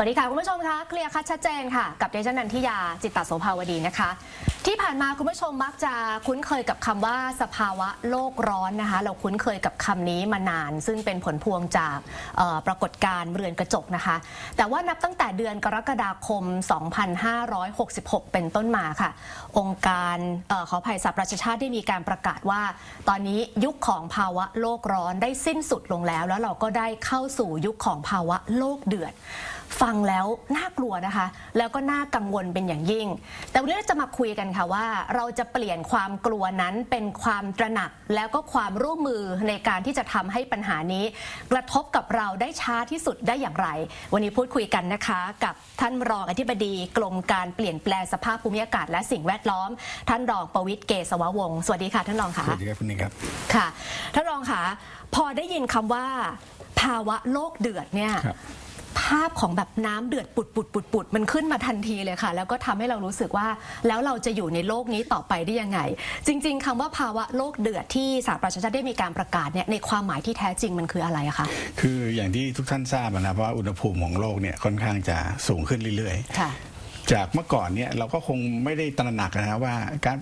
สวัสดีค่ะ คุณผู้ชมคะเคลียร์คัดชัดเจนค่ะ กับเดชนันทิยาจิตตโสภาวดีนะคะ ที่ผ่านมาคุณผู้ชมมักจะคุ้นเคยกับคำว่าสภาวะโลกร้อนนะคะ เราคุ้นเคยกับคำนี้มานาน ซึ่งเป็นผลพวงจากปรากฏการณ์เรือนกระจกนะคะ แต่ว่านับตั้งแต่เดือนกรกฎาคม 2566 เป็นต้นมาค่ะ องค์การออขออภัยสหประชาชาติได้มีการประกาศว่า ตอนนี้ยุคของภาวะโลกร้อนได้สิ้นสุดลงแล้ว แล้วเราก็ได้เข้าสู่ยุคของภาวะโลกเดือด ฟังแล้วน่ากลัวนะคะ แล้วก็น่ากังวลเป็นอย่างยิ่ง แต่วันนี้เราจะมาคุยกันค่ะว่า เราจะเปลี่ยนความกลัวนั้นเป็นความตระหนัก แล้วก็ความร่วมมือในการที่จะทำให้ปัญหานี้ กระทบกับเราได้ช้าที่สุดได้อย่างไร วันนี้พูดคุยกันนะคะ กับท่านรองอธิบดีกรมการเปลี่ยนแปลงสภาพภูมิอากาศและสิ่งแวดล้อม ท่านรองประวิตรเกษววงศ์สวัสดีค่ะท่านรองค่ะสวัสดีครับคุณนี่ครับค่ะท่านรองค่ะพอได้ยินคำว่าภาวะโลกเดือดเนี่ยครับ ภาพของแบบน้ำเดือดปุดปุดปุดปุดมันขึ้นมาทันทีเลยค่ะ แล้วก็ทำให้เรารู้สึกว่า แล้วเราจะอยู่ในโลกนี้ต่อไปได้ยังไง จริง ๆคำว่าภาวะโลกเดือดที่สหประชาชาติได้มีการประกาศเนี่ยในความหมายที่แท้จริงมันคืออะไรอะคะคืออย่างที่ทุกท่านทราบนะว่าอุณหภูมิของโลกเนี่ยค่อนข้างจะสูงขึ้นเรื่อยค่ะๆจากเมื่อก่อนเนี่ยเราก็คงไม่ได้ตระหนักนะว่าการ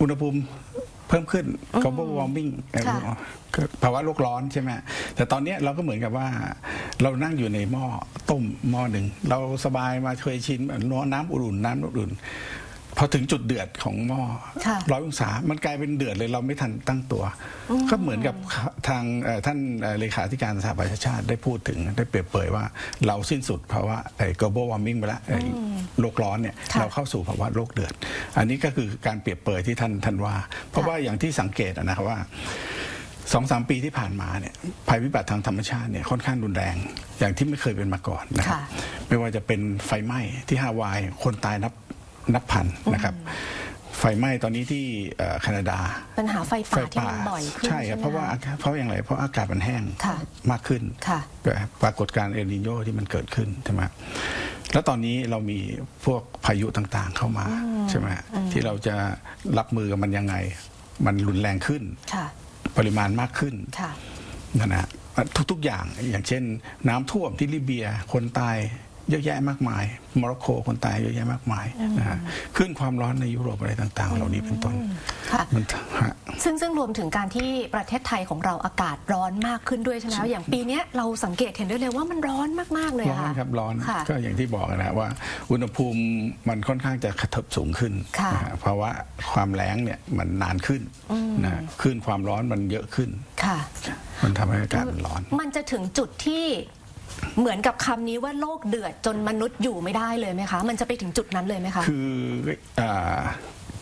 อุณหภูมิ เพิ่มขึ้น global warming เอ่อค่ะก็ภาวะโลกร้อนใช่ไหมแต่ตอนเนี้ยเราก็เหมือนกับว่าเรานั่งอยู่ในหม้อต้มหม้อหนึ่ง เราสบายมาเคยชินน้ำอุ่นๆน้ำอุ่นๆ พอถึงจุดเดือดของหม้อค่ะร้อยองศา มันกลายเป็นเดือดเลยเราไม่ทันตั้งตัว ก็เหมือนกับทางเอ่อท่านเอ่อเลขาธิการสหประชาชาติได้พูดถึงได้เปรียบเปรยว่าเราสิ้นสุดภาวะไอ้ global warming ไปแล้วไอ้โลกร้อนเนี่ยค่ะเราเข้าสู่ภาวะโลกเดือด อันนี้ก็คือการเปรียบเปรยที่ท่านท่านว่า เพราะว่าอย่างที่สังเกตอะนะครับว่าสองสามปีที่ผ่านมาเนี่ยภัยพิบัติทางธรรมชาติเนี่ยค่อนข้างรุนแรง อย่างที่ไม่เคยเป็นมาก่อนนะครับค่ะไม่ว่าจะเป็นไฟไหม้ที่ฮาวายคนตายนับ นับพันนะครับ ไฟไหม้ตอนนี้ที่เอ่อแคนาดา ปัญหาไฟป่าที่มันบ่อยขึ้นใช่ครับไหมเพราะว่าคะอากาศเพราะอย่างไรเพราะอากาศมันแห้งค่ะมากขึ้นค่ะปรากฏการณ์เอลนิโยที่มันเกิดขึ้นใช่ไหมแล้วตอนนี้เรามีพวกพายุต่างๆเข้ามาใช่ไหมที่เราจะรับมือกับมันยังไง มันรุนแรงขึ้นค่ะปริมาณมากขึ้นค่ะนะนะทุกๆอย่างอย่างเช่น น้ำท่วมที่ลิเบียคนตาย เยอะแยะมากมายโมร็อกโกคนตายเยอะแยะมากมายนะฮะขึ้นความร้อนในยุโรปอะไรต่างๆ เหล่านี้เป็นต้นค่ะมันฮะ ซึ่งซึ่งรวมถึงการที่ประเทศไทยของเราอากาศร้อนมากขึ้นด้วยใช่ไหมคะอย่างปีเนี้ยเราสังเกตเห็นได้เลยว่ามันร้อนมากๆเลยร้อะอนค่ะ ครับร้อนค่ะก็อย่างที่บอกนะว่า อุณหภูมิมันค่อนข้างจะกระเถิบสูงขึ้นค่ะนะฮะเพราะว่าความแล้งเนี่ยมันนานขึ้นนะขึ้นความร้อนมันเยอะขึ้น ค่ะ มันทำให้อากาศมันร้อน มันจะถึงจุดที่ เหมือนกับคำนี้ว่าโลกเดือดจนมนุษย์อยู่ไม่ได้เลยไหมคะ มันจะไปถึงจุดนั้นเลยไหมคะ คืออา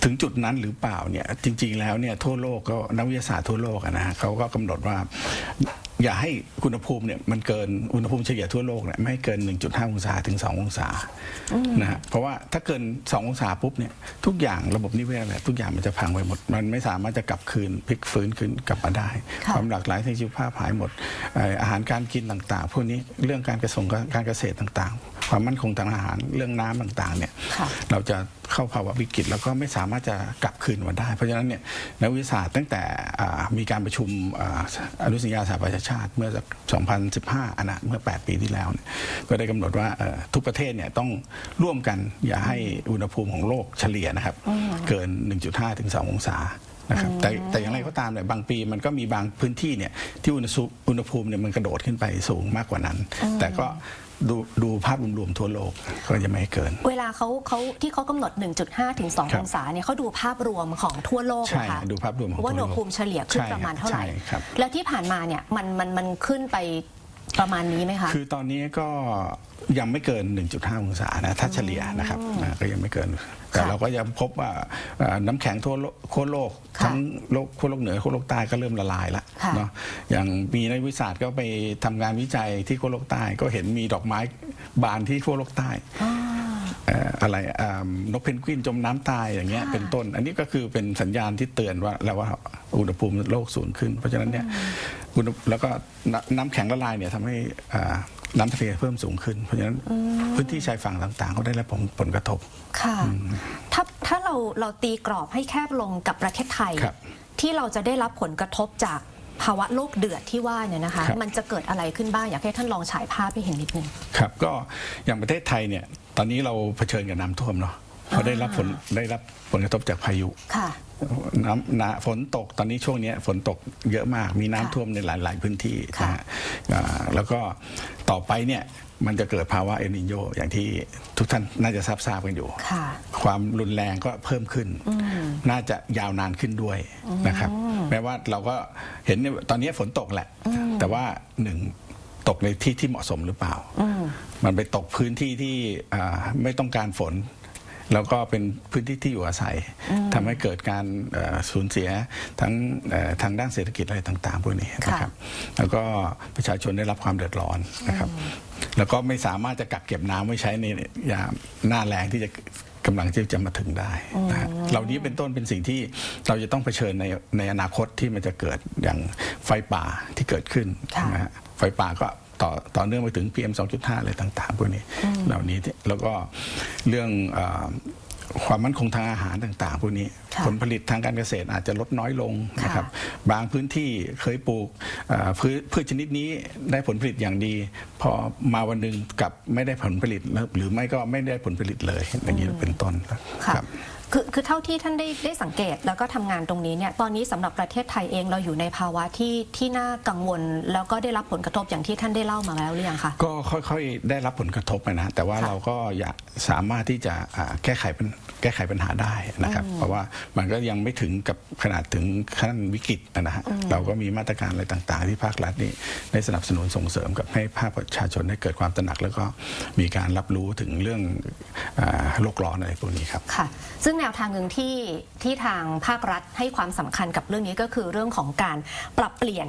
ถึงจุดนั้นหรือเปล่าเนี่ยจริง ๆ แล้วเนี่ยทั่วโลกก็นักวิทยาศาสตร์ทั่วโลกอะนะฮะเขาก็กำหนดว่า อย่าให้อุณหภูมิเนี่ยมันเกินอุณหภูมิเฉลี่ยทั่วโลกเนี่ยไม่ให้เกิน 1.5 องศาถึง 2 องศานะฮะเพราะว่าถ้าเกิน 2 องศาปุ๊บเนี่ยทุกอย่างระบบนิเวศอะไรทุกอย่างมันจะพังไปหมด มันไม่สามารถจะกลับคืนพลิกฟื้นคืนกลับมาได้ค่ะความหลากหลายทางชีวภาพหายหมดเอ่ออาหารการกินต่างๆพวกนี้เรื่องการกระทรวงการเกษตรต่างๆ ความมั่นคงทางอาหารเรื่องน้ำต่างๆเนี่ยค่ะเราจะ เข้าภาวะวิกฤต แล้วก็ไม่สามารถจะกลับคืนมาได้ เพราะฉะนั้นเนี่ยนักวิทยาศาสตร์ตั้งแต่อ่ามีการประชุมอ่าอนุสัญญาสหประชาชาติเมื่อสัก2015อันนะเมื่อ 8 ปีที่แล้วเนี่ยก็ได้กำหนดว่าเอ่อทุกประเทศเนี่ยต้องร่วมกันอย่าให้อุณหภูมิของโลกเฉลี่ยนะครับ เกิน 1.5 ถึง 2 องศานะครับแต่แต่อย่างไรก็ตามเนี่ยบางปีมันก็มีบางพื้นที่เนี่ยที่อุณหภูมิอุณหภูมิเนี่ยมันกระโดดขึ้นไปสูงมากกว่านั้น แต่ก็ ดูดูภาพรวมๆทั่วโลกก็จะไม่ให้เกิน เวลาเขาเขาที่เขากำหนด 1.5 ถึง2ครับองศาเนี่ยเขาดูภาพรวมของทั่วโลกใช่นะคะดูภาพรวมของว่าอุณหทั่วโลกภูมิเฉลี่ยขึ้นใช่ประมาณเท่าไหร่ ใช่ครับ แล้วที่ผ่านมาเนี่ยมันมันมันขึ้นไป ประมาณนี้ไหมคะ คือตอนนี้ก็ยังไม่เกิน 1.5 องศานะ ถ้าเฉลี่ยนะครับนะก็ยังไม่เกิน แต่ค่ะเราก็ยังพบว่าเอ่อน้ำแข็งทั่วโลกทั่วโลก ค่ะทั้งโลกขั้วโลกเหนือขั้วโลกใต้ก็เริ่มละลายแล้วค่ะเนาะอย่างมีนักวิทยาศาสตร์ก็ไปทำงานวิจัยที่ขั้วโลกใต้ ก็เห็นมีดอกไม้บานที่ขั้วโลกใต้อ่าเอ่ออะไรอ่านกเพนกวินจมน้ำตายอย่างเงี้ยค่ะ เป็นต้น อันนี้ก็คือเป็นสัญญาณที่เตือนว่าแล้วว่าอุณหภูมิโลกสูงขึ้น เพราะฉะนั้นเนี่ย อุณหแล้วก็น้ำน้ำแข็งละลายเนี่ยทำให้อ่าน้ำทะเลเพิ่มสูงขึ้น เพราะฉะนั้นพื้นที่ชายฝั่งต่างๆเขาได้รับผลผลกระทบ ค่ะ ถ้าถ้าเราเราตีกรอบให้แคบลงกับประเทศไทย ครับที่เราจะได้รับผลกระทบจากภาวะโลกเดือดที่ว่าเนี่ยนะคะ ครับ มันจะเกิดอะไรขึ้นบ้างอยากให้ท่านลองฉายภาพให้เห็นนิดนึง ครับก็อย่างประเทศไทยเนี่ยตอนนี้เราเผชิญกับน้ำท่วมเนาะเพราะได้รับผลได้รับผลกระทบจากพายุ ค่ะ น้ำน้ำฝนตกตอนนี้ช่วงเนี้ยฝนตกเยอะมากมีน้ำค่ะท่วมในหลาย ๆ พื้นที่ค่ะนะฮะอ่าแล้วก็ต่อไปเนี่ยมันจะเกิดภาวะเอลนิโยอย่างที่ทุกท่านน่าจะทราบทราบกันอยู่ ค่ะ ความรุนแรงก็เพิ่มขึ้น น่าจะยาวนานขึ้นด้วยนะครับ แม้ว่าเราก็เห็นเนี่ยตอนนี้ฝนตกแหละ แต่ว่าหนึ่งตกในที่ที่เหมาะสมหรือเปล่า มันไปตกพื้นที่ที่อ่าไม่ต้องการฝน แล้วก็เป็นพื้นที่ที่อยู่อาศัยทำให้เกิดการเอ่อสูญเสียทั้งเอ่อทางด้านเศรษฐกิจอะไรต่างๆพวกนี้นะครับ แล้วก็ประชาชนได้รับความเดือดร้อนนะครับ แล้วก็ไม่สามารถจะกักเก็บน้ำไว้ใช้ในยามหน้าแรงที่จะกำลังที่จะมาถึงได้นะฮะเหล่านี้เป็นต้นเป็นสิ่งที่เราจะต้องเผชิญในในอนาคตที่มันจะเกิดอย่างไฟป่าที่เกิดขึ้นค่ะนะฮะไฟป่าก็ ต่อต่อเนื่องไปถึง PM 2.5 อะไรต่างๆพวกนี้เหล่านี้ที่แล้วก็เรื่องเออความมั่นคงทางอาหารต่างๆ พวกนี้ค่ะผลผลิตทางการเกษตรอาจจะลดน้อยลงค่ะนะครับ บางพื้นที่เคยปลูกเอ่อพืชพืชชนิดนี้ได้ผลผลิตอย่างดี พอมาวันหนึ่งกลับไม่ได้ผลผลิตแล้วหรือไม่ก็ไม่ได้ผลผลิตเลยอย่างนี้เป็นต้นค่ะครับ คือคือเท่าที่ท่านได้ได้สังเกตแล้วก็ทำงานตรงนี้เนี่ยตอนนี้สำหรับประเทศไทยเองเราอยู่ในภาวะที่ที่น่ากังวล แล้วก็ได้รับผลกระทบอย่างที่ท่านได้เล่ามาแล้วหรือยังคะ ก็ค่อยๆ ได้รับผลกระทบนะฮะแต่ว่าค่ะเราก็อยากสามารถที่จะอ่าแก้ไขปัญแก้ไขปัญหาได้นะครับ เพราะว่ามันก็ยังไม่ถึงกับขนาดถึงขั้นวิกฤตนะฮะเราก็มีมาตรการอะไรต่างๆ ที่ภาครัฐนี่ได้สนับสนุนส่งเสริมกับให้ภาคประชาชนได้เกิดความตระหนัก แล้วก็มีการรับรู้ถึงเรื่องอ่าโลกร้อนอะไรพวกนี้ครับ ค่ะ ซึ่งแนวทางหนึ่งที่ที่ทางภาครัฐให้ความสำคัญกับเรื่องนี้ก็คือเรื่องของการปรับเปลี่ยน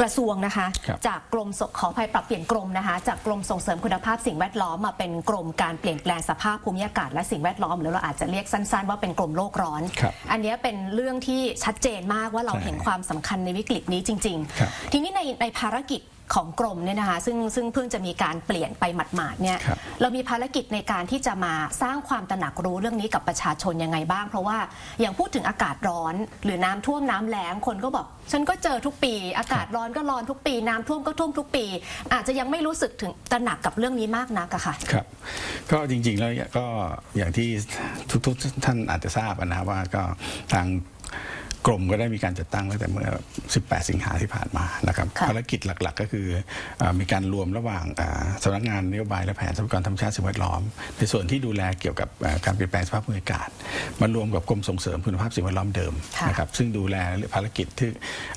กระทรวงนะคะครับจากกรมสขออภัยปรับเปลี่ยนกรมนะคะ จากกรมส่งเสริมคุณภาพสิ่งแวดล้อมมาเป็นกรมการเปลี่ยนแปลงสภาพภูมิอากาศและสิ่งแวดล้อมหรือเราอาจจะเรียกสั้น ๆ ว่าเป็นกรมโลกร้อนครับอันเนี้ยเป็นเรื่องที่ชัดเจนมากว่าเราใช่เห็นความสำคัญในวิกฤตนี้จริงครับๆทีนี้ในในภารกิจ ของกรมเนี่ยนะคะซึ่งซึ่งเพิ่งจะมีการเปลี่ยนไปหมาดๆเนี่ยครับ เรามีภารกิจในการที่จะมาสร้างความตระหนักรู้เรื่องนี้กับประชาชนยังไงบ้าง เพราะว่าอย่างพูดถึงอากาศร้อน หรือน้ำท่วมน้ำแล้งคนก็บอก ฉันก็เจอทุกปี อากาศร้อนก็ร้อนทุกปี น้ำท่วมก็ท่วมทุกปี อาจจะยังไม่รู้สึกถึงตระหนักกับเรื่องนี้มากนักอะค่ะ ครับ ก็จริงๆแล้วก็อย่างที่ทุกๆท่านอาจจะทราบนะว่าก็ทาง กรมก็ได้มีการจัดตั้งตั้งแต่เมื่อ 18 สิงหาที่ผ่านมานะครับค่ะภารกิจหลักๆ ก็คือเออมีการรวมระหว่างอ่าสำนักงานนโยบายและแผนทรัพยากรธรรมชาติสิ่งแวดล้อม ในส่วนที่ดูแลเกี่ยวกับเอ่อการเปลี่ยนแปลงสภาพภูมิอากาศมารวมกับกรมส่งเสริมคุณภาพสิ่งแวดล้อมเดิมค่ะนะครับซึ่งดูแลภารกิจที่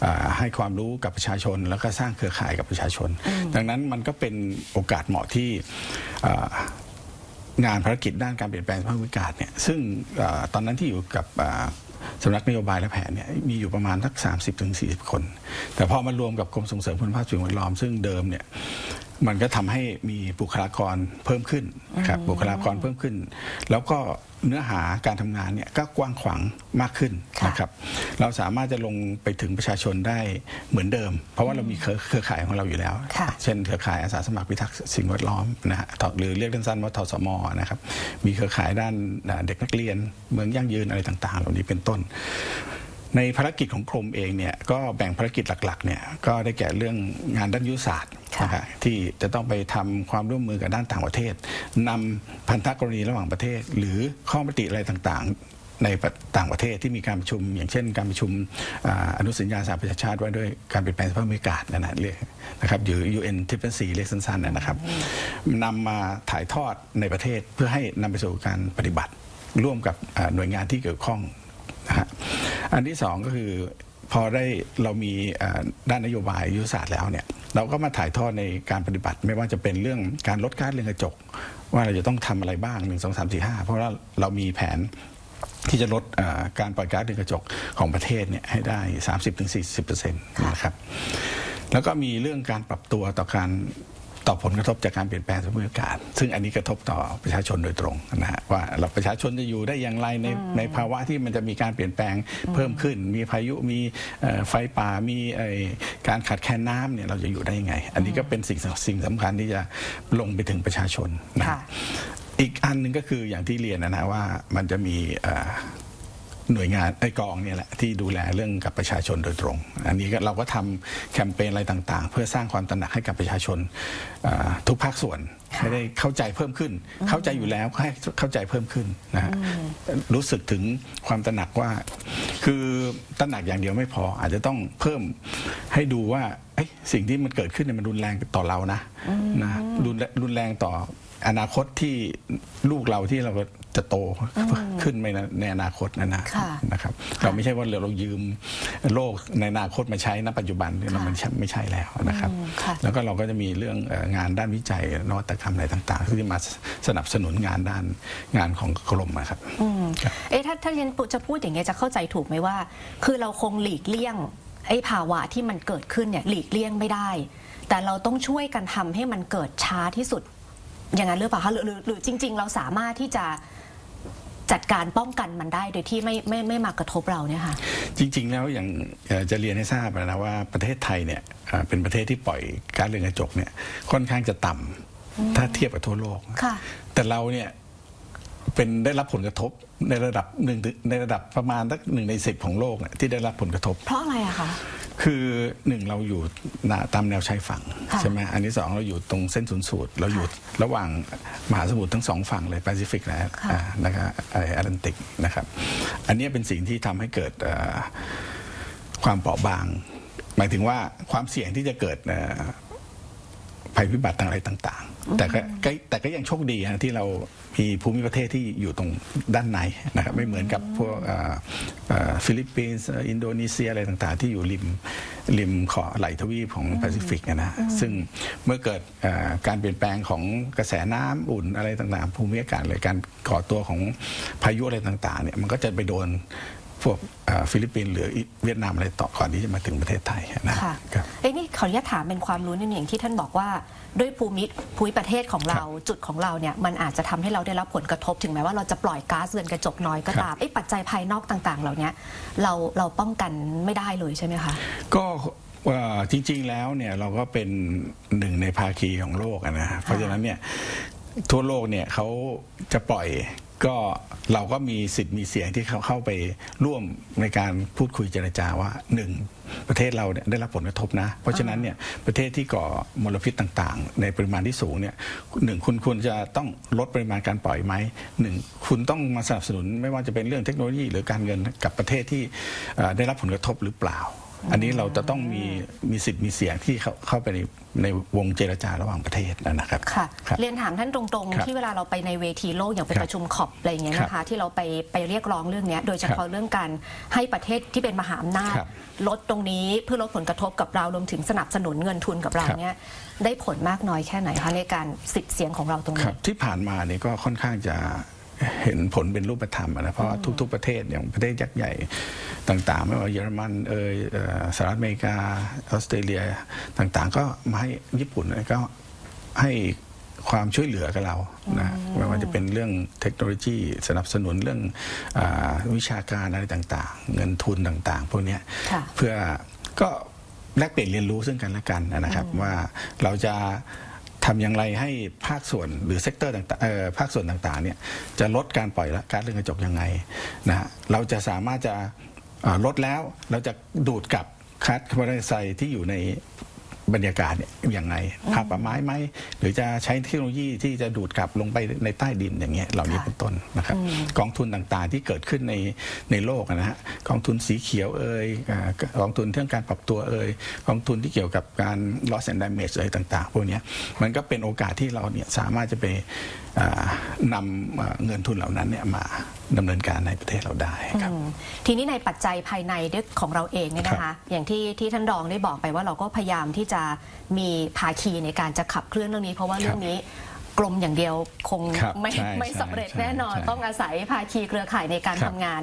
อ่าให้ความรู้กับประชาชน แล้วก็สร้างเครือข่ายกับประชาชน ดังนั้นมันก็เป็นโอกาสเหมาะที่อ่างานภารกิจด้านการเปลี่ยนแปลงสภาพภูมิอากาศเนี่ยซึ่งเออตอนนั้นที่อยู่กับอ่า สำนักนโยบายและแผนเนี่ยมีอยู่ประมาณสัก30ถึง40 คน แต่พอมารวมกับกรมส่งเสริมคุณภาพสิ่งแวดล้อมซึ่งเดิมเนี่ยมันก็ทำให้มีบุคลากรเพิ่มขึ้นนะครับบุคลากรเพิ่มขึ้น แล้วก็ เนื้อหาการทำงานเนี่ยก็กว้างขวางมากขึ้นค่ะนะครับเราสามารถจะลงไปถึงประชาชนได้เหมือนเดิม เพราะว่าเรามีเครือเครือข่ายของเราอยู่แล้ว ค่ะ เช่นเครือข่ายอาสาสมัครพิทักษ์สิ่งแวดล้อมนะฮะหรือเรียกสั้นๆว่าทสมนะครับมีเครือข่ายด้านอ่าเด็กนักเรียนเมืองยั่งยืนอะไรต่างๆ เหล่านี้เป็นต้น ในภารกิจของกรมเองเนี่ยก็แบ่งภารกิจหลักๆเนี่ยก็ได้แก่เรื่องงานด้านยุทธศาสตร์ค่ะนะครับที่จะต้องไปทำความร่วมมือกับด้านต่างประเทศนำพันธกรณีระหว่างประเทศ หรือข้อมติอะไรต่างๆ ในต่างประเทศที่มีการประชุม อย่างเช่น การประชุมอ่าอนุสัญญาสหประชาชาติว่าด้วยการเปลี่ยนแปลงสภาพภูมิอากาศนะนะเรียกนะครับหรือ UN t r i p l e เรียกสั้นๆนะครับนำมาถ่ายทอดในประเทศเพื่อให้นำไปสู่การปฏิบัติร่วมกับอ่าหน่วยงานที่เกี่ยวข้อง นะฮะอันที่สองก็คือพอได้เรามีด้านนโยบายยุทธศาสตร์แล้วเนี่ยเราก็มาถ่ายทอดในการปฏิบัติ ไม่ว่าจะเป็นเรื่องการลดกาซเรือนกระจก ว่าเราจะต้องทำอะไรบ้าง 1 2 3 4 5 เพราะว่าเรามีแผนที่จะลดการปล่อยก๊าซเรือนกระจกของประเทศเนี่ยให้ได้ 30-40%นะครับแล้วก็มีเรื่องการปรับตัวต่อการ ต่อผลกระทบจากการเปลี่ยนแปลงสภาพภูมิอากาศ ซึ่งอันนี้กระทบต่อประชาชนโดยตรงนะฮะว่าเราประชาชนจะอยู่ได้อย่างไรในในภาวะที่มันจะมีการเปลี่ยนแปลงเพิ่มขึ้น มีพายุมีเอ่อไฟป่ามีเอ่อการขาดแคลนน้ำเนี่ยเราจะอยู่ได้ยังไง อันนี้ก็เป็นสิ่งสิ่งสำคัญที่จะลงไปถึงประชาชนนะค่ะอีกอันหนึ่งก็คืออย่างที่เรียนนะนะว่ามันจะมีเอ่อ หน่วยงานไอ้กองเนี่ยแหละที่ดูแลเรื่องกับประชาชนโดยตรง อันนี้ก็เราก็ทำแคมเปญอะไรต่างๆ เพื่อสร้างความตระหนักให้กับประชาชนอ่าทุกภาคส่วนให้ได้เข้าใจเพิ่มขึ้น เข้าใจอยู่แล้วก็ให้เข้าใจเพิ่มขึ้นนะฮะรู้สึกถึงความตระหนักว่า คือตระหนักอย่างเดียวไม่พอ อาจจะต้องเพิ่มให้ดูว่าเอ้ยสิ่งที่มันเกิดขึ้นเนี่ยมันรุนแรงต่อเรานะนะรุนแรงรุนแรงต่อ อนาคตที่ลูกเราที่เราจะโตขึ้นไปในในอนาคตนะนะค่ะนะครับเราไม่ใช่ว่าเรายืมโลกในอนาคตมาใช้ณปัจจุบันเนี่ยมันไม่ใช่แล้วนะครับอืมค่ะแล้วก็เราก็จะมีเรื่องเอ่องานด้านวิจัยนวัตกรรมอะไรต่างๆ ที่มาสนับสนุนงานด้านงานของกรมอะครับอืมครับเอ๊ะถ้าถ้ายันจะพูดอย่างเงี้ยจะเข้าใจถูกไหมว่า คือเราคงหลีกเลี่ยงไอ้ภาวะที่มันเกิดขึ้นเนี่ยหลีกเลี่ยงไม่ได้ แต่เราต้องช่วยกันทำให้มันเกิดช้าที่สุด อย่างนั้นหรือเปล่าคะหรือหรือหรือจริง ๆ เราสามารถที่จะจัดการป้องกันมันได้โดยที่ไม่ไม่ไม่มากระทบเราเนี่ยค่ะ จริง ๆ แล้วอย่างเอ่อจะเรียนให้ทราบนะว่าประเทศไทยเนี่ยอ่าเป็นประเทศที่ปล่อยก๊าซเรือนกระจกเนี่ยค่อนข้างจะต่ำถ้าเทียบกับทั่วโลก ค่ะ แต่เราเนี่ยเป็นได้รับผลกระทบในระดับหนึ่งถึงในระดับประมาณสักหนึ่งในสิบของโลกเนี่ยที่ได้รับผลกระทบ เพราะอะไรอะคะ คือหนึ่งเราอยู่หน้าตามแนวชายฝั่งค่ะใช่ไหมอันที่สองเราอยู่ตรงเส้นศูนย์สูตร เราอยู่ระหว่างมหาสมุทรทั้งสองฝั่งเลยแปซิฟิกและค่ะอ่านะครับไอ้แอตแลนติกนะครับ อันนี้เป็นสิ่งที่ทำให้เกิดเอ่อความเปราะบาง หมายถึงว่าความเสี่ยงที่จะเกิดเอ่อ ภัยพิบัติอะไรต่างๆ แต่ก็ก็แต่ก็ยังโชคดีนะที่เรามีภูมิประเทศที่อยู่ตรงด้านในนะครับไม่เหมือนกับพวกเอ่อเอ่อฟิลิปปินส์เอ่ออินโดนีเซียอะไรต่างๆ ที่อยู่ริมริมขอไหลทวีปของแปซิฟิกอะนะซึ่งเมื่อเกิดเอ่อการเปลี่ยนแปลงของกระแสน้ำอุ่นอะไรต่างๆ ภูมิอากาศเลยการก่อตัวของพายุอะไรต่างๆเนี่ยมันก็จะไปโดน พวกเอ่อฟิลิปปินส์หรือเวียดนามอะไรต่อก่อนที่จะมาถึงประเทศไทยนะค่ะครับเอ้ยนี่ขออนุญาตถามเป็นความรู้นิดหนึ่งที่ท่านบอกว่า ด้วยภูมิภูมิประเทศของเราจุดของเราเนี่ยมันอาจจะทำให้เราได้รับผลกระทบถึงแม้ว่าเราจะปล่อยก๊าซเรือนกระจกน้อยก็ตามไอ้ปัจจัยภายนอกต่างๆ เหล่านี้เราเราป้องกันไม่ได้เลยใช่ไหมคะก็เอ่อจริงๆแล้วเนี่ยเราก็เป็นหนึ่งในภาคีของโลกอะนะฮะเพราะฉะนั้นเนี่ยทั่วโลกเนี่ยเขาจะปล่อย ก็เราก็มีสิทธิ์มีเสียงที่เขาเข้าไปร่วมในการพูดคุยเจรจาว่าหนึ่งประเทศเราเนี่ยได้รับผลกระทบนะ เพราะฉะนั้นเนี่ยประเทศที่ก่อมลพิษต่างๆ ในปริมาณที่สูงเนี่ยหนึ่งคุณควรจะต้องลดปริมาณการปล่อยไหมหนึ่งคุณต้องมาสนับสนุนไม่ว่าจะเป็นเรื่องเทคโนโลยีหรือการเงินกับประเทศที่ได้รับผลกระทบหรือเปล่า อันนี้เราจะต้องมีมีสิทธิ์มีเสียงที่เข้าเข้าไปในในวงเจรจาระหว่างประเทศนะครับ ค่ะ ครับ เรียนถามท่านตรงครับๆ ที่เวลาเราไปในเวทีโลกอย่างไปครับประชุมขอบอะไรอย่างเงี้ยนะครัคะบที่เราไปไปเรียกร้องเรื่องเนี้ยโดยเฉพาะเรื่องการให้ประเทศที่เป็นมหาอำนาจครับลดตรงนี้เพื่อลดผลกระทบกับเรารวมถึงสนับสนุนเงินทุนกับเราครับ เนี่ยได้ผลมากน้อยแค่ไหนคะในการสิทธิ์เสียงของเราตรงคนี้ รับที่ผ่านมาเนี่ยก็ค่อนข้างจะ เห็นผลเป็นรูปธรรมอะนะเพราะว่าทุก ๆประเทศอย่างประเทศยักษ์ใหญ่ต่างๆ ไม่ว่าเยอรมันเอยเอ่อสหรัฐอเมริกาออสเตรเลียต่างๆ ก็มาให้ญี่ปุ่นเนี่ยก็ให้ความช่วยเหลือกับเรานะไม่ว่าจะเป็นเรื่องเทคโนโลยีสนับสนุนเรื่องอาวิชาการอะไรต่างๆ เงินทุนต่างๆ พวกเนี้ยค่ะเพื่อก็แลกเปลี่ยนเรียนรู้ซึ่งกันและกันนะครับว่าเราจะ ทำอย่างไรให้ภาคส่วนหรือเซกเตอร์ต่างๆภาคส่วนต่างๆเนี่ยจะลดการปล่อยละการเรือนกระจกยังไงนะฮะเราจะสามารถจะลดแล้วเราจะดูดกลับคาร์บอนไดออกไซด์ที่อยู่ใน บรรยากาศเนี่ยอย่างไงภาพป่าไม้ไหมหรือจะใช้เทคโนโลยีที่จะดูดกลับลงไปในใต้ดินอย่างเงี้ยเหล่านี้ค่ะเป็นต้นนะครับ กองทุนต่างๆที่เกิดขึ้นในในโลกอะนะฮะกองทุนสีเขียวเอ่ยอ่ากองทุนเรื่องการปรับตัวเอ่ยกองทุนที่เกี่ยวกับการ loss and damage อะไรต่าง ๆ พวกเนี้ยมันก็เป็นโอกาสที่เราเนี่ยสามารถจะไปอ่านำอ่าเงินทุนเหล่านั้นเนี่ยมา ดำเนินการในประเทศเราได้ครับ อืมทีนี้ในปัจจัยภายในด้วยของเราเองเนี่ยนะครัคะ บ อย่างที่ที่ท่านรองได้บอกไปว่าเราก็พยายามที่จะมีภาคีในการจะขับเคลื่อนเรื่องนี้ เพราะว่าเรื่องนี้กรมอย่างเดียวคงครับไม่ใช่ไม่ใช่สำเร็จใช่แน่นอน ใช่ต้องอาศัยภาคีเครือข่ายในการครัทำบงาน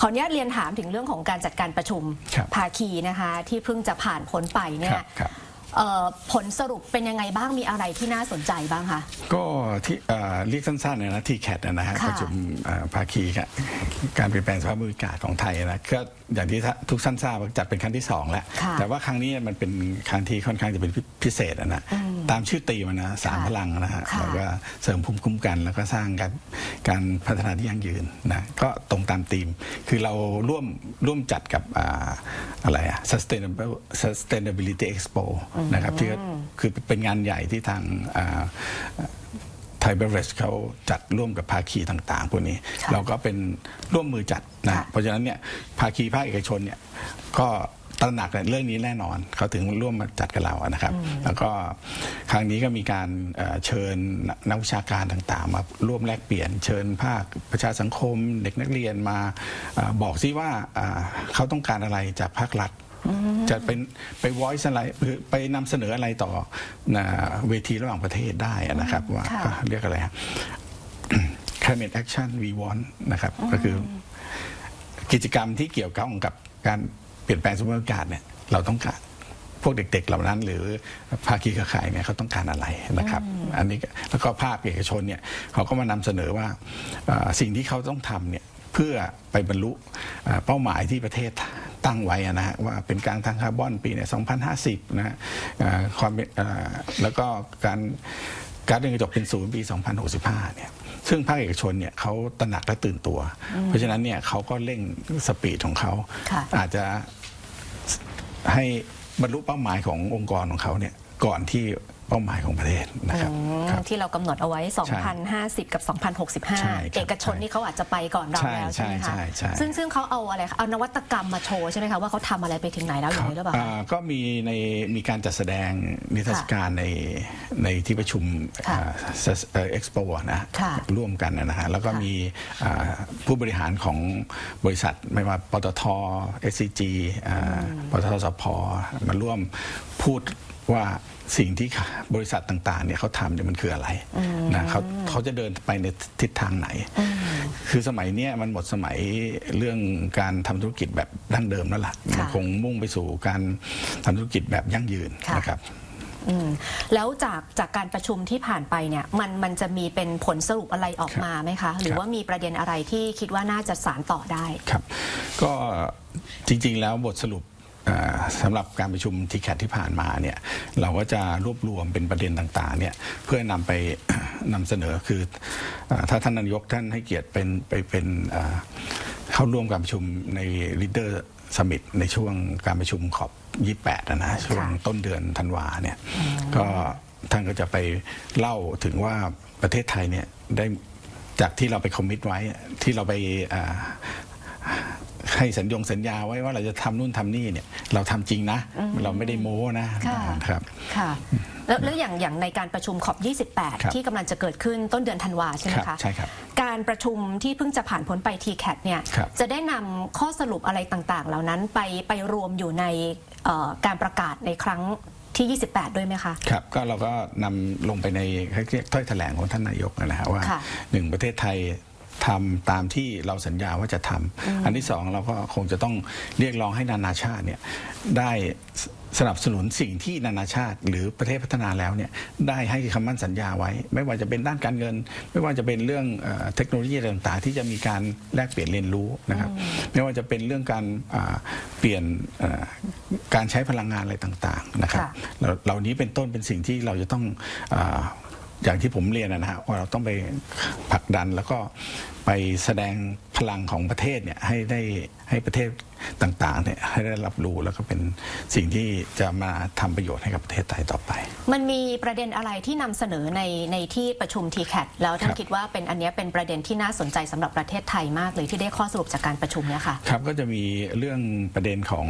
ขออนุญาตเรียนถามถึงเรื่องของการจัดการประชุมครับภาคีนะคะ ที่เพิ่งจะผ่านพ้นไปเนี่คย รับครับ เอ่อผลสรุปเป็นยังไงบ้างมีอะไรที่น่าสนใจบ้างคะ ก็ที่เอ่อเรียกสั้นๆเนี่ยนะทีแคทนะฮะค่ะประชุมเอ่อภาคีค่ะการเปลี่ยนแปลงสภาพภูมิอากาศของไทยนะก็อย่างที่ทุกท่านทราบว่าจัดเป็นครั้งที่สองแล้วค่ะแต่ว่าครั้งนี้มันเป็นครั้งที่ค่อนข้างจะเป็นพิเศษอะนะตามชื่อตีมันนะสามค่ะพลังนะฮะค่ะ แล้วก็เสริมภูมิคุ้มกัน แล้วก็สร้างการการพัฒนาที่ยั่งยืนนะก็ตรงตามธีม คือเราร่วมร่วมจัดกับอ่าอะไรอะ sustainable sustainability expo นะครับที่ก็คือเป็นงานใหญ่ที่ทางอ่าไทยเบเรสเขาจัดร่วมกับภาคีต่างๆพวกนี้ค่ะเราก็เป็นร่วมมือจัดนะค่ะเพราะฉะนั้นเนี่ยภาคีภาคเอกชนเนี่ยก็ตระหนักในเรื่องนี้แน่นอนเขาถึงร่วมมาจัดกับเราอะนะครับ แล้วก็ครั้งนี้ก็มีการเอ่อเชิญนักวิชาการต่างๆ มาร่วมแลกเปลี่ยน เชิญภาคประชาสังคม เด็กนักเรียนมาเอ่อบอกซิว่าอ่าเขาต้องการอะไรจากภาครัฐ จะเป็นไป voice อะไรหรือไปนำเสนออะไรต่อนะเวทีระหว่างประเทศได้อะนะครับ ว่าค่ะ เรียกอะไรฮะ climate action we want นะครับ ก็คือกิจกรรมที่เกี่ยวข้องกับการเปลี่ยนแปลงสภาพอากาศเนี่ยเราต้องการพวกเด็กๆเหล่านั้น หรือภาคีเครือข่ายเนี่ยเขาต้องการอะไรนะครับ อันนี้ก็แล้วก็ภาคเอกชนเนี่ยเขาก็มานำเสนอว่าเอ่อสิ่งที่เขาต้องทำเนี่ยเพื่อไปบรรลุเอ่อเป้าหมายที่ประเทศ ตั้งไว้อะนะฮะว่าเป็นกลางทางคาร์บอนปีเนี่ย2050 นะฮะเอ่อความเป็นเอ่อแล้วก็การการเรือนกระจกเป็นศูนย์ปี 2065 เนี่ย ซึ่งภาคเอกชนเนี่ยเขาตระหนักและตื่นตัว เพราะฉะนั้นเนี่ยเขาก็เร่งสปีดของเขาค่ะอาจจะให้บรรลุเป้าหมายขององค์กรของเขาเนี่ยก่อนที่ เป้าหมายของประเทศนะครับอืมครับ ที่เรากำหนดเอาไว้ใช่2050 กับ ใช่ครับ2065 เอกชนนี่เขาอาจจะไปก่อนเราใช่แล้วใช่ไหมใช่คะใช่ใช่ ซึ่งซึ่งเขาเอาอะไรคะเอานวัตกรรมมาโชว์ใช่ไหมคะว่าเขาทำอะไรไปถึงไหนแล้วอย่างนี้หรือเปล่าอ่าก็มีในมีการจัดแสดงนิทรรศการในในที่ประชุมค่ะเอ็กซ์โปนะค่ะร่วมกันนะฮะแล้วก็ค่ะมีอ่าผู้บริหารของบริษัทไม่ว่าปตท SCG อ่าปตทสพมาร่วมพูด ว่าสิ่งที่บริษัทต่างๆเนี่ยเขาทำเนี่ยมันคืออะไรนะเขาเขาจะเดินไปในทิศทางไหน คือสมัยเนี้ยมันหมดสมัยเรื่องการทำธุรกิจแบบดั้งเดิมแล้วล่ะค่ะมันคงมุ่งไปสู่การทำธุรกิจแบบยั่งยืนค่ะนะครับอืมแล้วจากจากการประชุมที่ผ่านไปเนี่ยมันมันจะมีเป็นผลสรุปอะไรออกมาไหมคะ หรือว่ามีประเด็นอะไรที่คิดว่าน่าจะสารต่อได้ครับ ก็จริงๆแล้วบทสรุปอ่า สำหรับการประชุมทีแคที่ผ่านมาเนี่ยเราก็จะรวบรวมเป็นประเด็นต่างๆเนี่ยเพื่อนำไปนำเสนอคืออาถ้าท่านนายกท่านให้เกียรติเป็นไปเป็นอ่าเข้าร่วมการประชุมใน Leader Summit ในช่วงการประชุมขอบ 28อะนะ ช่วงต้นเดือนธันวาเนี่ยก็ท่านก็จะไปเล่าถึงว่าประเทศไทยเนี่ยได้จากที่เราไปคอมมิตไว้ที่เราไปอ่า ให้สัญญงสัญญาไว้ว่าเราจะทำนู่นทำนี่เนี่ย เราทำจริงนะ เราไม่ได้โม้นะค่ะครับค่ะแล้วแล้วอย่างอย่างในการประชุมขอบครับ28 ที่กำลังจะเกิดขึ้นต้นเดือนธันวาใช่ไหมครัคะบใช่ครับการประชุมที่เพิ่งจะผ่านพ้นไป t c a t เนี่ยครับจะได้นำข้อสรุปอะไรต่างๆ เหล่านั้นไปไปรวมอยู่ในเอ่อการประกาศในครั้งที่ 28 ด้วยไหมคะ ครับ ก็เราก็นำลงไปในเรียกถ้อยแถลงของท่านนายกนะฮะว่าค่ะหนึ่งประเทศไทย ทำตามที่เราสัญญาว่าจะทำอันที่สองเราก็คงจะต้องเรียกร้องให้นานาชาติเนี่ยได้สสนับสนุนสิ่งที่นานาชาติ หรือประเทศพัฒนาแล้วเนี่ยได้ให้คำมั่นสัญญาไว้ ไม่ว่าจะเป็นด้านการเงิน ไม่ว่าจะเป็นเรื่องเอ่อเทคโนโลยีต่างๆ ที่จะมีการแลกเปลี่ยนเรียนรู้นะครับ ไม่ว่าจะเป็นเรื่องการอ่าเปลี่ยนเอ่อการใช้พลังงานอะไรต่างๆนะครับค่ะเหล่าเหล่านี้เป็นต้นเป็นสิ่งที่เราจะต้อง อาอย่างที่ผมเรียนนะฮะว่าเราต้องไปผลักดันแล้วก็ไปแสดงพลังของประเทศเนี่ยให้ได้ให้ประเทศต่างๆเนี่ยให้ได้รับรู้แล้วก็เป็นสิ่งที่จะมาทำประโยชน์ให้กับประเทศไทยต่อไป มันมีประเด็นอะไรที่นำเสนอในในที่ประชุม t c a t แล้วท่านครับคิดว่าเป็นอันเนี้ยเป็นประเด็นที่น่าสนใจสำหรับประเทศไทยมากเลยที่ได้ข้อสรุปจากการประชุมเนี่ยค่ะครับก็จะมีเรื่องประเด็นของ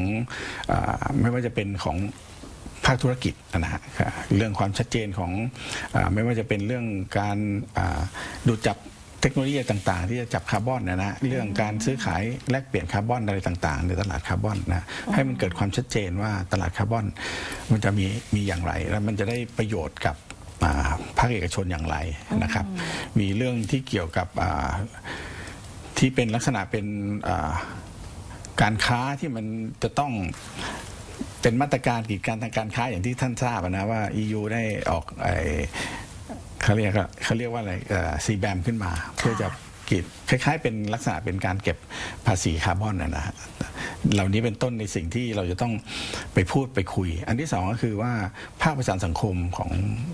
อาไม่ว่าจะเป็นของ ภาคธุรกิจนะฮะค่ะเรื่องความชัดเจนของอาไม่ว่าจะเป็นเรื่องการอ่าดูดจับเทคโนโลยีต่างๆ ที่จะจับคาร์บอนนะนะเรื่องการซื้อขายแลกเปลี่ยนคาร์บอนอะไรต่างๆ ในตลาดคาร์บอนนะให้มันเกิดความชัดเจนว่าตลาดคาร์บอนมันจะมีมีอย่างไร แล้วมันจะได้ประโยชน์กับอ่าภาคเอกชนอย่างไรนะครับ มีเรื่องที่เกี่ยวกับอ่าที่เป็นลักษณะเป็นอ่าการค้าที่มันจะต้อง เป็นมาตรการกีดกันทางการค้าอย่างที่ท่านทราบนะว่า EU ได้ออกไอเขาเรียกเขาเรียกว่าอะไรซีแบมขึ้นมา เพื่อจะกีดคล้าย ๆ เป็นลักษณะเป็นการเก็บภาษีคาร์บอนนะนะฮะเหล่านี้เป็นต้นในสิ่งที่เราจะต้องไปพูดไปคุย อันที่สองก็คือว่าภาคประชาสังคมของ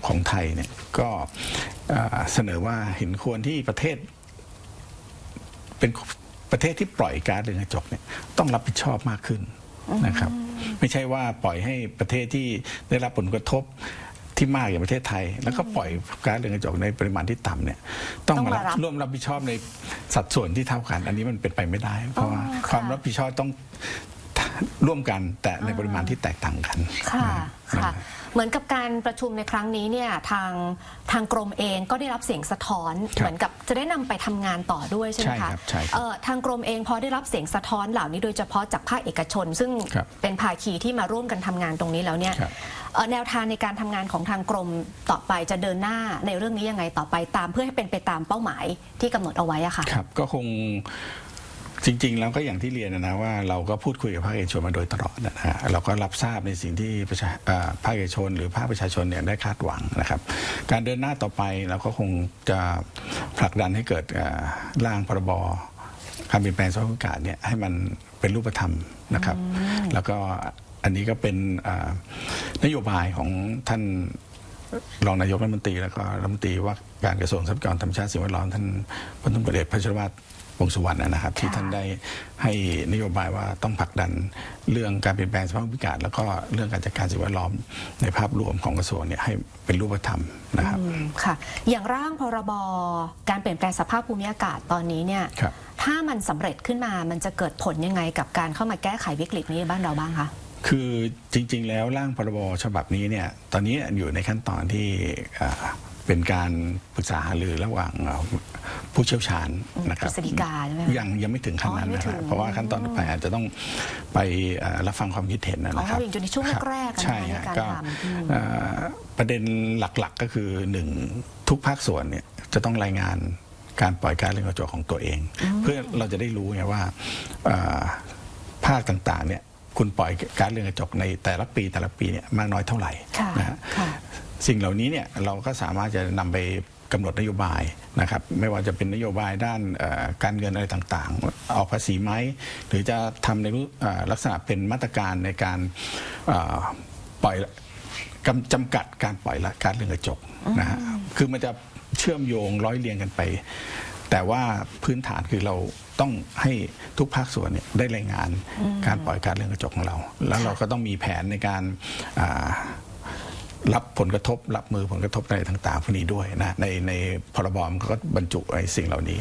ของไทยเนี่ยก็เอ่อเสนอว่าเห็นควรที่ประเทศเป็นประเทศที่ปล่อยก๊าซเรือนกระจกเนี่ยต้องรับผิดชอบมากขึ้นนะครับ ไม่ใช่ว่าปล่อยให้ประเทศที่ได้รับผลกระทบที่มากอย่างประเทศไทย แล้วก็ปล่อยก๊าซเรือนกระจกในปริมาณที่ต่ำเนี่ยต้องต้องมามารับรับร่วมรับผิดชอบในสัดส่วนที่เท่ากัน อันนี้มันเป็นไปไม่ได้ เพราะว่าอ๋อค่ะ ความรับผิดชอบต้อง ร่วมกันแต่ในปริมาณที่แตกต่างกันค่ะนะค่ะนะเหมือนกับการประชุมในครั้งนี้เนี่ยทางทางกรมเองก็ได้รับเสียงสะท้อนครับเหมือนกับจะได้นำไปทำงานต่อด้วยใช่ไหมใช่ครัคะบใช่ครับเอ่อทางกรมเองพอได้รับเสียงสะท้อนเหล่านี้โดยเฉพาะจากภาคเอกชน ซึ่งครับเป็นภาคีที่มาร่วมกันทำงานตรงนี้แล้วเนี่ยครับเอ่อแนวทางในการทำงานของทางกรมต่อไปจะเดินหน้าในเรื่องนี้ยังไงต่อไปตาม เพื่อให้เป็นไปตามเป้าหมายที่กำหนดเอาไว้อะค่ะครับก็คง จริง ๆ แล้วก็อย่างที่เรียนนะนะว่าเราก็พูดคุยกับภาคเอกชนมาโดยตลอดนะฮะเราก็รับทราบในสิ่งที่ประชาเอ่อภาคเอกชน หรือภาคประชาชนเนี่ยได้คาดหวังนะครับ การเดินหน้าต่อไปเราก็คงจะผลักดันให้เกิดเอ่อร่างพรบการเปลี่ยนแปลงสภาพอากาศเนี่ยให้มันเป็นรูปธรรมนะครับ แล้วก็อันนี้ก็เป็นเอ่อนโยบายของท่านรองนายกรัฐมนตรีแล้วก็รัฐมนตรีว่าการกระทรวงทรัพยากรธรรมชาติสิ่งแวดล้อมท่านพลตำรวจเอกพัชรวัตร วงษ์สุวรรณนะครับ ที่ท่านได้ให้นโยบายว่าต้องผลักดันเรื่องการเปลี่ยนแปลงสภาพภูมิอากาศแล้วก็เรื่องการจัดการสิ่งแวดล้อมในภาพรวมของกระทรวงเนี่ยให้เป็นรูปธรรมนะครับอืมค่ะ อย่างร่างพรบการเปลี่ยนแปลงสภาพภูมิอากาศตอนนี้เนี่ยครับถ้ามันสำเร็จขึ้นมามันจะเกิดผลยังไงกับการเข้ามาแก้ไขวิกฤตนี้ในบ้านเราบ้างคะคือจริง ๆ แล้วร่างพรบฉบับนี้เนี่ยตอนนี้อยู่ในขั้นตอนที่ เอ่อเป็นการปรึกษาหารือระหว่างเอ่อผู้เชี่ยวชาญนะครับกฤษฎีกาใช่ไหมคะยังยังไม่ถึงขั้นนั้นอ๋อยังไม่นะถึฮะงเพราะว่าขั้นตอนต่อไปอาจจะต้องไปเอ่อรับฟังความคิดเห็นนะอ๋อนะครับอยู่ในช่วงครับแรกๆอะนะคะใช่ในฮะการก็ทำอืม เอ่อประเด็นหลักๆก็คือหนึ่งทุกภาคส่วนเนี่ยจะต้องรายงานการปล่อยก๊าซเรือนกระจกของตัวเอง เพื่อเราจะได้รู้ไงว่าเอ่อภาคต่างๆเนี่ยคุณปล่อยก๊าซเรือนกระจกในแต่ละปีแต่ละปีเนี่ยมากน้อยเท่าไหร่ค่ะนะฮะ ค่ะ สิ่งเหล่านี้เนี่ยเราก็สามารถจะนำไปกำหนดนโยบายนะครับไม่ว่าจะเป็นนโยบายด้านการเงินอะไรต่างๆ ออกภาษีไหมหรือจะทำในรูปลักษณะเป็นมาตรการในการปล่อยกำจำกัดการปล่อยละการเรือนกระจกนะฮะคือมันจะเชื่อมโยงร้อยเรียงกันไป แต่ว่าพื้นฐานคือเราต้องให้ทุกภาคส่วนเนี่ยได้รายงานการปล่อยการเรือนกระจกของเรา แล้วเราก็ต้องมีแผนในการอ่า รับผลกระทบ รับมือผลกระทบอะไรต่างๆพวกนี้ด้วยนะในในพรบมันก็บรรจุไอ้สิ่งเหล่านี้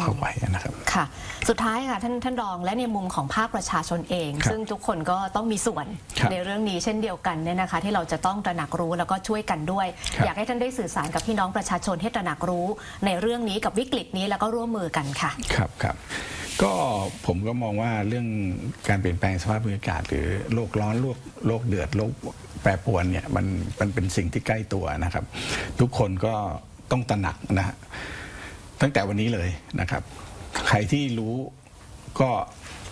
เข้าไว้นะครับค่ะ สุดท้ายค่ะท่านท่านรองและในมุมของภาคประชาชนเองครับซึ่งทุกคนก็ต้องมีส่วนครับในเรื่องนี้เช่นเดียวกันเนี่ยนะคะ ที่เราจะต้องตระหนักรู้แล้วก็ช่วยกันด้วยครับอยากให้ท่านได้สื่อสารกับพี่น้องประชาชนให้ตระหนักรู้ ในเรื่องนี้กับวิกฤตนี้แล้วก็ร่วมมือกันค่ะครับครับก็ผมก็มองว่าเรื่องการเปลี่ยนแปลงสภาพภูมิอากาศหรือโลกร้อนโลกโลกเดือดโลก แปรปรวนเนี่ยมันมันเป็นสิ่งที่ใกล้ตัวนะครับ ทุกคนก็ต้องตระหนักนะฮะตั้งแต่วันนี้เลยนะครับ ใครที่รู้ก็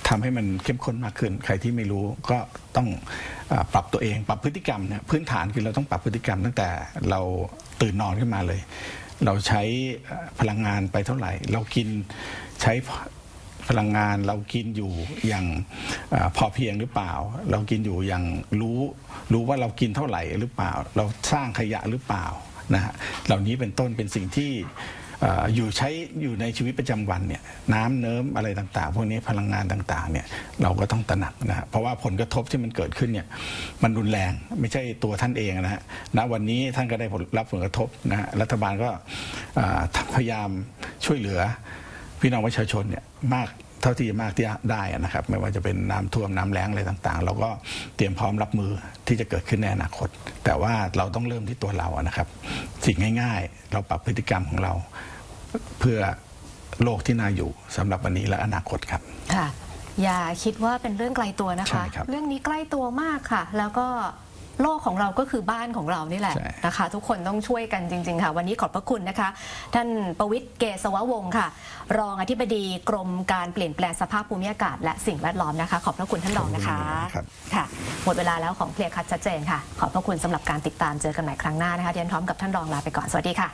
ทำให้มันเข้มข้นมากขึ้น ใครที่ไม่รู้ก็ต้องอปรับตัวเอง ปรับพฤติกรรมเนี่ยพื้นฐานคือเราต้องปรับพฤติกรรม ตั้งแต่เราตื่นนอนขึ้นมาเลย เราใช้พลังงานไปเท่าไหร่ เรากินใช้ พลังงานเรากินอยู่อย่างอพอเพียงหรือเปล่า เรากินอยู่อย่างรู้รู้ว่าเรากินเท่าไหร่หรือเปล่า เราสร้างขยะหรือเปล่านะฮะเหล่านี้เป็นต้นเป็นสิ่งที่อยู่ใช้อยู่ในชีวิตประจำวันเนี่ยน้ำเนิ้มอะไรต่างๆ พวกนี้พลังงานต่างๆเนี่ยเราก็ต้องตระหนักนะเพราะว่าผลกระทบที่มันเกิดขึ้นเนี่ยมันรุนแรงไม่ใช่ตัวท่านเองนะฮะณวันนี้ท่านก็ได้ผลรับผลกระทบนะฮะรัฐบาลก็พยายามช่วยเหลือ พี่น้องประชาชนเนี่ยมากเท่าที่จะมากที่ได้นะครับ ไม่ว่าจะเป็นน้ำท่วมน้ำแล้งอะไรต่างๆ เราก็เตรียมพร้อมรับมือที่จะเกิดขึ้นในอนาคต แต่ว่าเราต้องเริ่มที่ตัวเราอะนะครับ สิ่งง่าย ๆ เราปรับพฤติกรรมของเรา เพื่อโลกที่น่าอยู่สำหรับวันนี้และอนาคตครับค่ะอย่าคิดว่าเป็นเรื่องไกลตัวนะใช่คะครับเรื่องนี้ใกล้ตัวมากค่ะ แล้วก็ โลกของเราก็คือบ้านของเรานี่แหละใช่นะคะ ทุกคนต้องช่วยกันจริง ๆ ค่ะ วันนี้ขอบพระคุณนะคะ ท่านประวิทย์เกษววงศ์ค่ะ รองอธิบดีกรมการเปลี่ยนแปลงสภาพภูมิอากาศ และสิ่งแวดล้อมนะคะ ขอบพระคุณท่านรองนะคะครับค่ะ หมดเวลาแล้วของเคลียร์คัดชัดเจนค่ะ ขอบพระคุณสำหรับการติดตามเจอกันใหม่ครั้งหน้านะคะเรียนพร้อมกับท่านรองลาไปก่อนสวัสดีค่ะ